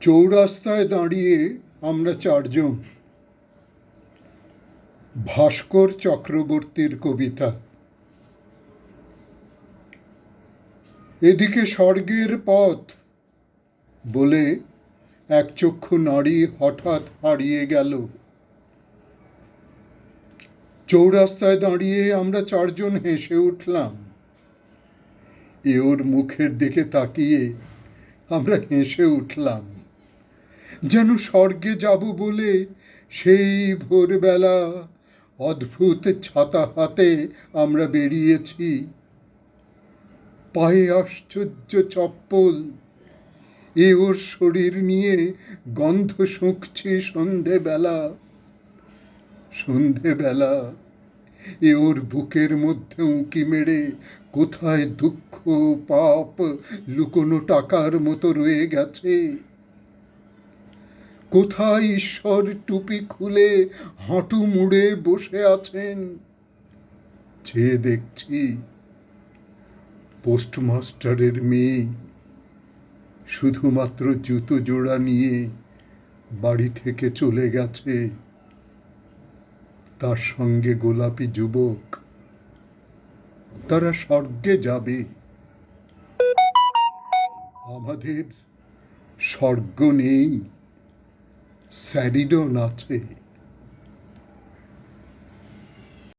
চৌরাস্তায় দাঁড়িয়ে আমরা চারজন। ভাস্কর চক্রবর্তীর কবিতা। এদিকে স্বর্গের পথ বলে এক চক্ষু নারী হঠাৎ হারিয়ে গেল। চৌরাস্তায় দাঁড়িয়ে আমরা চারজন হেসে উঠলাম। এ ওর মুখের দিকে তাকিয়ে আমরা হেসে উঠলাম। যেন স্বর্গে যাব বলে সেই ভোরবেলা অদ্ভুত ছাতা হাতে আমরা বেরিয়েছি। পায়ে আশ্চর্য চপ্পল। এ ওর শরীর নিয়ে গন্ধ শুঁকছি সন্ধেবেলা। সন্ধেবেলা এ ওর বুকের মধ্যে উঁকি মেরে কোথায় দুঃখ পাপ লুকোনো টাকার মতো রয়ে গেছে। কোথায় ঈশ্বর টুপি খুলে হাঁটু মুড়ে বসে আছেন? চেয়ে দেখছি পোস্টমাস্টারের মেয়ে, শুধুমাত্র জুতো জোড়া নিয়ে বাড়ি থেকে চলে গেছে। তার সঙ্গে গোলাপি যুবক, তারা স্বর্গে যাবে। আমাদের স্বর্গ নেই। Sarido Donati.